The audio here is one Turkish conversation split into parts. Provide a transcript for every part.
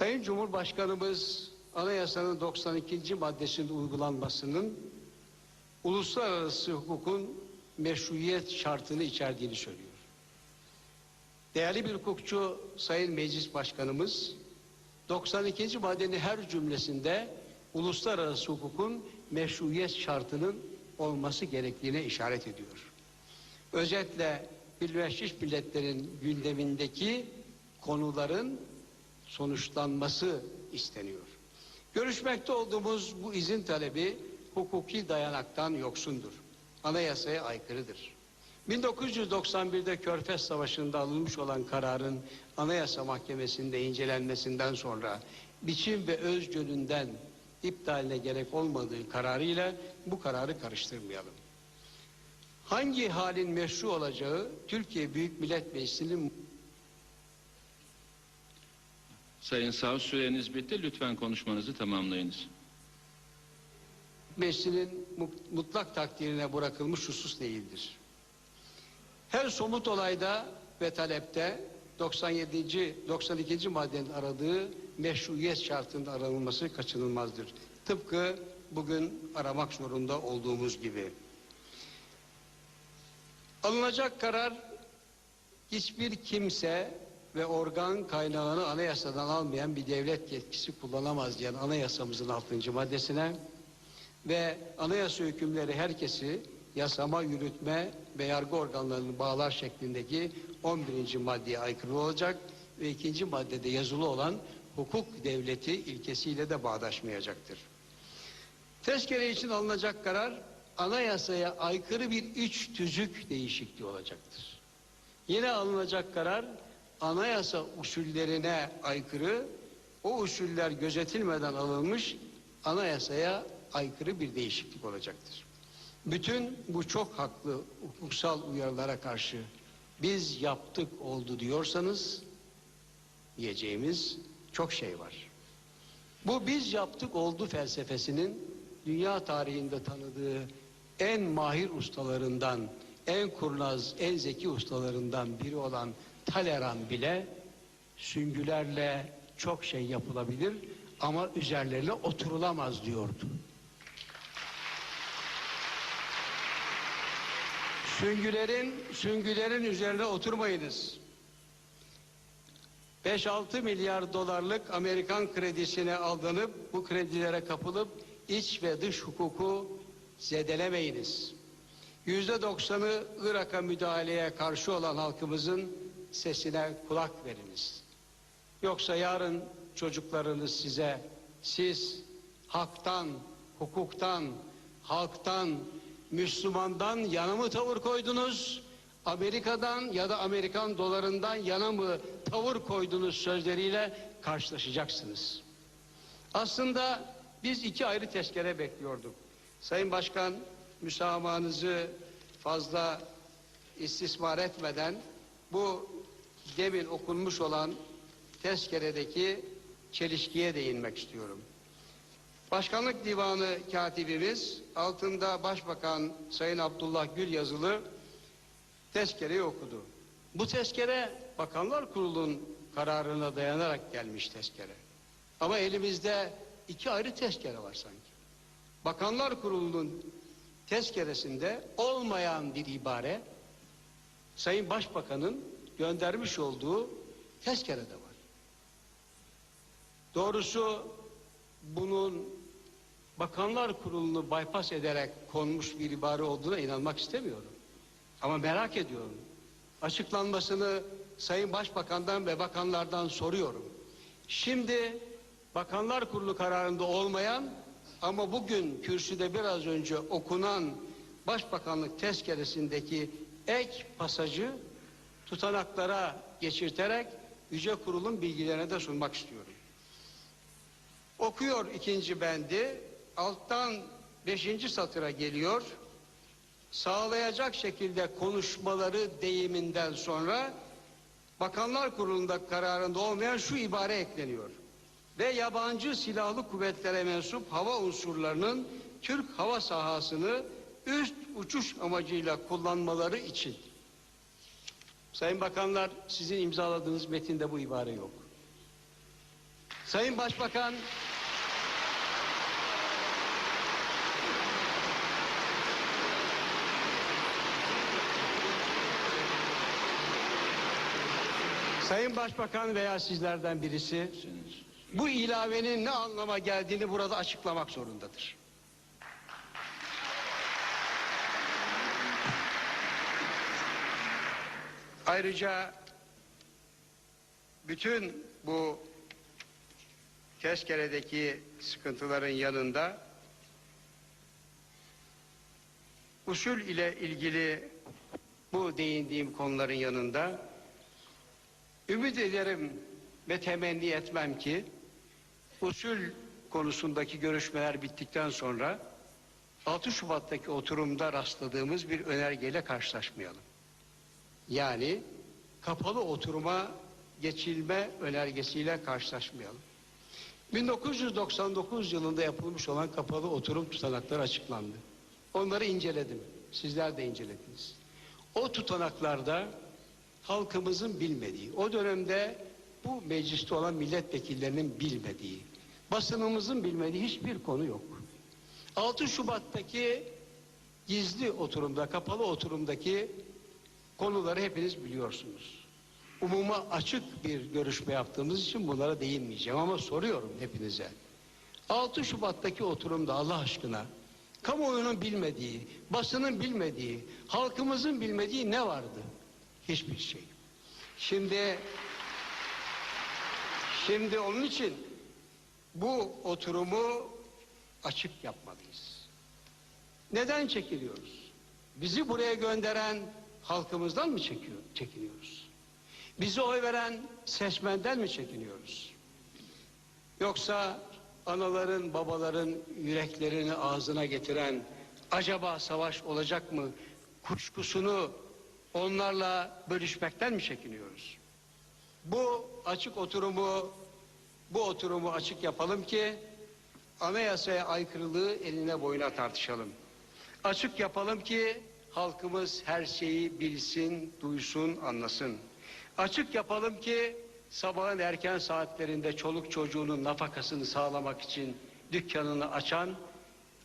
Sayın Cumhurbaşkanımız anayasanın 92. maddesinde uygulanmasının uluslararası hukukun meşruiyet şartını içerdiğini söylüyor. Değerli bir hukukçu Sayın Meclis Başkanımız 92. maddenin her cümlesinde uluslararası hukukun meşruiyet şartının olması gerektiğine işaret ediyor. Özetle Birleşmiş Milletler'in gündemindeki konuların sonuçlanması isteniyor. Görüşmekte olduğumuz bu izin talebi hukuki dayanaktan yoksundur. Anayasaya aykırıdır. 1991'de Körfez Savaşı'nda alınmış olan kararın Anayasa Mahkemesi'nde incelenmesinden sonra biçim ve öz yönünden iptaline gerek olmadığı kararıyla bu kararı karıştırmayalım. Hangi halin meşru olacağı Türkiye Büyük Millet Meclisi'nin Sayın Savcı süreniz bitti. Lütfen konuşmanızı tamamlayınız. meclisinin mu- mutlak takdirine bırakılmış husus değildir. Her somut olayda ve talepte 97. 92. maddenin aradığı meşruiyet şartında aranılması kaçınılmazdır. Tıpkı bugün aramak zorunda olduğumuz gibi. Alınacak karar hiçbir kimse ve organ kaynağını anayasadan almayan bir devlet yetkisi kullanamaz diyen anayasamızın 6. maddesine ve anayasa hükümleri herkesi yasama, yürütme ve yargı organlarını bağlar şeklindeki 11. maddeye aykırı olacak ve ikinci maddede yazılı olan hukuk devleti ilkesiyle de bağdaşmayacaktır. Tezkere için alınacak karar anayasaya aykırı bir üç tüzük değişikliği olacaktır. Yine alınacak karar anayasa usullerine aykırı, o usuller gözetilmeden alınmış anayasaya aykırı bir değişiklik olacaktır. Bütün bu çok haklı hukuksal uyarılara karşı biz yaptık oldu diyorsanız diyeceğimiz çok şey var. Bu biz yaptık oldu felsefesinin dünya tarihinde tanıdığı en mahir ustalarından, en kurnaz, en zeki ustalarından biri olan Talleyrand bile süngülerle çok şey yapılabilir ama üzerlerine oturulamaz diyordu. Süngülerin süngülerin üzerine oturmayınız. 5-6 milyar dolarlık Amerikan kredisine aldanıp bu kredilere kapılıp iç ve dış hukuku zedelemeyiniz. Yüzde doksanı Irak'a müdahaleye karşı olan halkımızın sesine kulak veriniz. Yoksa yarın çocuklarınız size siz haktan, hukuktan, halktan, Müslümandan yana mı tavır koydunuz? Amerika'dan ya da Amerikan dolarından yana mı tavır koydunuz sözleriyle karşılaşacaksınız. Aslında biz iki ayrı tezkere bekliyorduk. Sayın Başkan müsamahanızı fazla istismar etmeden bu demin okunmuş olan tezkeredeki çelişkiye değinmek istiyorum. Başkanlık Divanı katibimiz altında Başbakan Sayın Abdullah Gül yazılı tezkereyi okudu. Bu tezkere Bakanlar Kurulu'nun kararına dayanarak gelmiş tezkere. Ama elimizde iki ayrı tezkere var sanki. Bakanlar Kurulu'nun tezkeresinde olmayan bir ibare Sayın Başbakan'ın göndermiş olduğu tezkerede var. Doğrusu bunun Bakanlar Kurulu'nu bypass ederek konmuş bir ibare olduğuna inanmak istemiyorum. Ama merak ediyorum. Açıklanmasını Sayın Başbakan'dan ve bakanlardan soruyorum. Şimdi Bakanlar Kurulu kararında olmayan ama bugün kürsüde biraz önce okunan Başbakanlık tezkeresindeki ek pasajı tutanaklara geçirterek Yüce Kurul'un bilgilerine de sunmak istiyorum. Okuyor ikinci bendi, alttan beşinci satıra geliyor. Sağlayacak şekilde konuşmaları deyiminden sonra Bakanlar Kurulu'nda kararında olmayan şu ibare ekleniyor. Ve yabancı silahlı kuvvetlere mensup hava unsurlarının Türk hava sahasını üst uçuş amacıyla kullanmaları için. Sayın Bakanlar sizin imzaladığınız metinde bu ibare yok. Sayın Başbakan Sayın Başbakan veya sizlerden birisi bu ilavenin ne anlama geldiğini burada açıklamak zorundadır. Ayrıca bütün bu tezkeredeki sıkıntıların yanında usul ile ilgili bu değindiğim konuların yanında ümit ederim ve temenni etmem ki usul konusundaki görüşmeler bittikten sonra 6 Şubat'taki oturumda rastladığımız bir önergeyle karşılaşmayalım. Yani kapalı oturuma geçilme önergesiyle karşılaşmayalım. 1999 yılında yapılmış olan kapalı oturum tutanakları açıklandı. Onları inceledim. Sizler de incelediniz. O tutanaklarda halkımızın bilmediği, o dönemde bu mecliste olan milletvekillerinin bilmediği, basınımızın bilmediği hiçbir konu yok. 6 Şubat'taki gizli oturumda, kapalı oturumdaki konuları hepiniz biliyorsunuz. Umuma açık bir görüşme yaptığımız için bunlara değinmeyeceğim ama soruyorum hepinize. 6 Şubat'taki oturumda Allah aşkına kamuoyunun bilmediği, basının bilmediği, halkımızın bilmediği ne vardı? Hiçbir şey. Şimdi şimdi onun için bu oturumu açık yapmalıyız. Neden çekiliyoruz? Bizi buraya gönderen halkımızdan mı çekiyor, çekiniyoruz? Bizi oy veren seçmenden mi çekiniyoruz? Yoksa anaların, babaların yüreklerini ağzına getiren acaba savaş olacak mı kuşkusunu onlarla bölüşmekten mi çekiniyoruz? Bu açık oturumu bu oturumu açık yapalım ki anayasaya aykırılığı eline boyuna tartışalım. Açık yapalım ki halkımız her şeyi bilsin, duysun, anlasın. Açık yapalım ki sabahın erken saatlerinde çoluk çocuğunun nafakasını sağlamak için dükkanını açan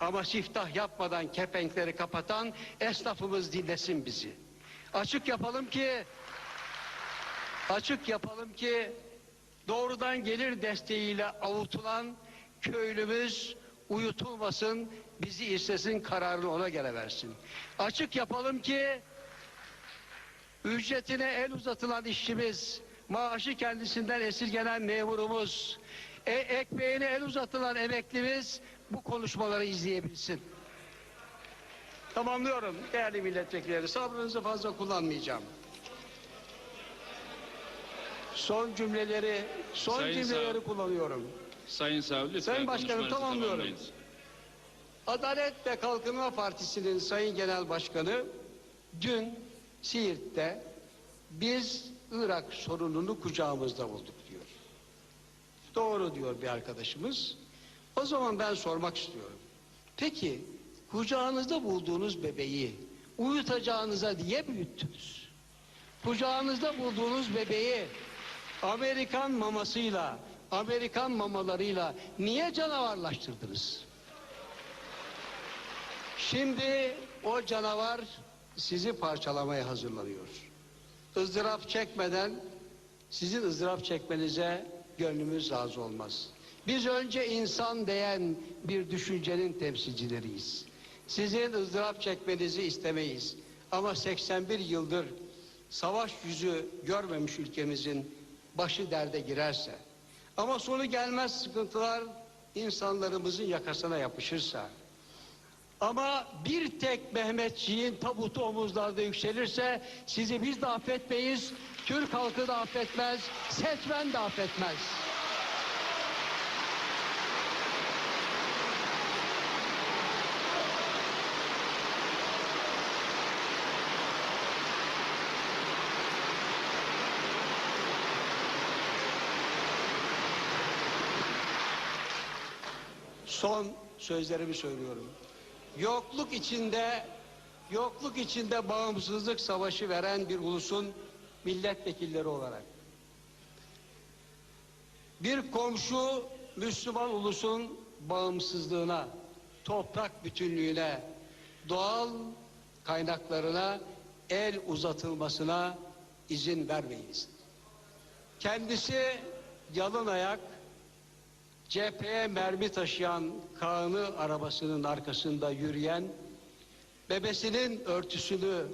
ama siftah yapmadan kepenkleri kapatan esnafımız dinlesin bizi. Açık yapalım ki açık yapalım ki doğrudan gelir desteğiyle avutulan köylümüz uyutulmasın, bizi istesin kararını ona göre versin. Açık yapalım ki ücretine el uzatılan işçimiz, maaşı kendisinden esirgenen memurumuz, e, ekmeğine el uzatılan emeklimiz bu konuşmaları izleyebilsin. Tamamlıyorum değerli milletvekilleri. Sabrınızı fazla kullanmayacağım. Son cümleleri, son Sayın cümleleri Sağ- kullanıyorum. Sayın Savcı lütfen Sayın Başkanım, tamamlıyorum. tamamlayınız. Adalet ve Kalkınma Partisi'nin Sayın Genel Başkanı dün Siirt'te biz Irak sorununu kucağımızda bulduk diyor. Doğru diyor bir arkadaşımız. O zaman ben sormak istiyorum. Peki kucağınızda bulduğunuz bebeği uyutacağınıza niye büyüttünüz? Kucağınızda bulduğunuz bebeği Amerikan mamasıyla, Amerikan mamalarıyla niye canavarlaştırdınız? Şimdi o canavar sizi parçalamaya hazırlanıyor. ızdırap çekmeden sizin ızdırap çekmenize gönlümüz razı olmaz. Biz önce insan diyen bir düşüncenin temsilcileriyiz. Sizin ızdırap çekmenizi istemeyiz. Ama 81 yıldır savaş yüzü görmemiş ülkemizin başı derde girerse ama sonu gelmez sıkıntılar insanlarımızın yakasına yapışırsa ama bir tek Mehmetçiğin tabutu omuzlarda yükselirse sizi biz de affetmeyiz, Türk halkı da affetmez, seçmen de affetmez. Son sözlerimi söylüyorum. Yokluk içinde yokluk içinde bağımsızlık savaşı veren bir ulusun milletvekilleri olarak Bir komşu Müslüman ulusun bağımsızlığına, toprak bütünlüğüne, doğal kaynaklarına el uzatılmasına izin vermeyiz. Kendisi yalın ayak, cepheye mermi taşıyan Kaan'ı arabasının arkasında yürüyen, bebesinin örtüsünü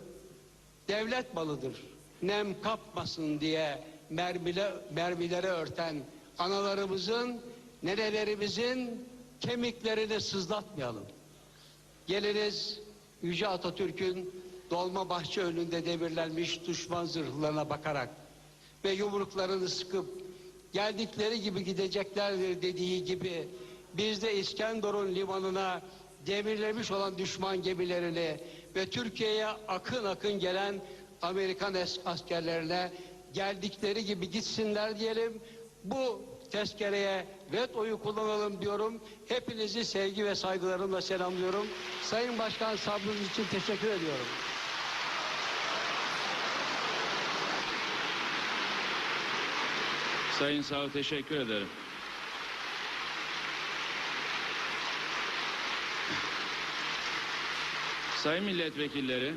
devlet malıdır, nem kapmasın diye mermile, mermilere örten analarımızın, nenelerimizin kemiklerini sızlatmayalım. Geliniz Yüce Atatürk'ün dolma bahçe önünde demirlenmiş düşman zırhlarına bakarak ve yumruklarını sıkıp geldikleri gibi gideceklerdir dediği gibi biz de İskenderun limanına demirlemiş olan düşman gemilerini ve Türkiye'ye akın akın gelen Amerikan askerlerine geldikleri gibi gitsinler diyelim. Bu tezkereye red oyu kullanalım diyorum. Hepinizi sevgi ve saygılarımla selamlıyorum. Sayın Başkan sabrınız için teşekkür ediyorum. Sayın Sağ teşekkür ederim. Sayın milletvekilleri,